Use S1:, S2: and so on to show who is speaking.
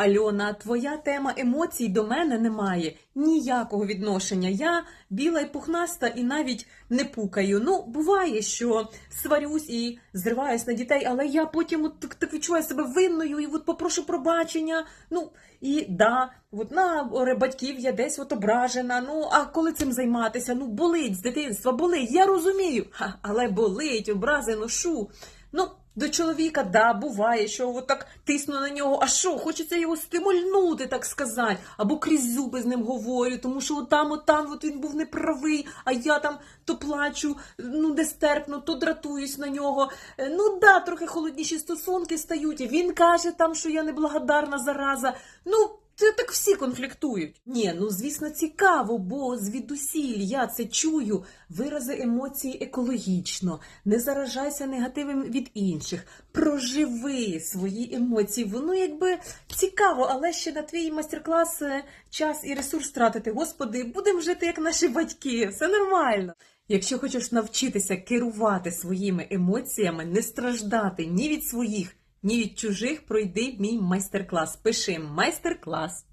S1: Альона, твоя тема емоцій до мене не має ніякого відношення. Я біла і пухнаста і навіть не пукаю. Ну, буває, що сварюсь і зриваюсь на дітей, але я потім от так, так відчуваю себе винною і от попрошу пробачення. Ну, і да, от на батьків я десь от ображена. Ну, а коли цим займатися? Ну, болить з дитинства, болить, я розумію. Ха, але болить, образи ношу. Ну, до чоловіка, да, буває, що от так тисну на нього, а що, хочеться його стимульнути, так сказати, або крізь зуби з ним говорю, тому що отам, отам, от він був неправий, а я там то плачу, ну нестерпно, то дратуюсь на нього. Е, Ну да, трохи холодніші стосунки стають, і він каже там, що я неблагодарна зараза. Ну, це так всі конфліктують. Ні, ну звісно, цікаво, бо звідусіль я це чую. Вирази емоцій екологічно, не заражайся негативом від інших, проживи свої емоції. Воно якби цікаво, але ще на твій майстер-клас е, час і ресурс тратити. Господи, будемо жити як наші батьки, все нормально. Якщо хочеш навчитися керувати своїми емоціями, не страждати ні від своїх, ні від чужих, пройди мій майстер-клас. Пиши майстер-клас.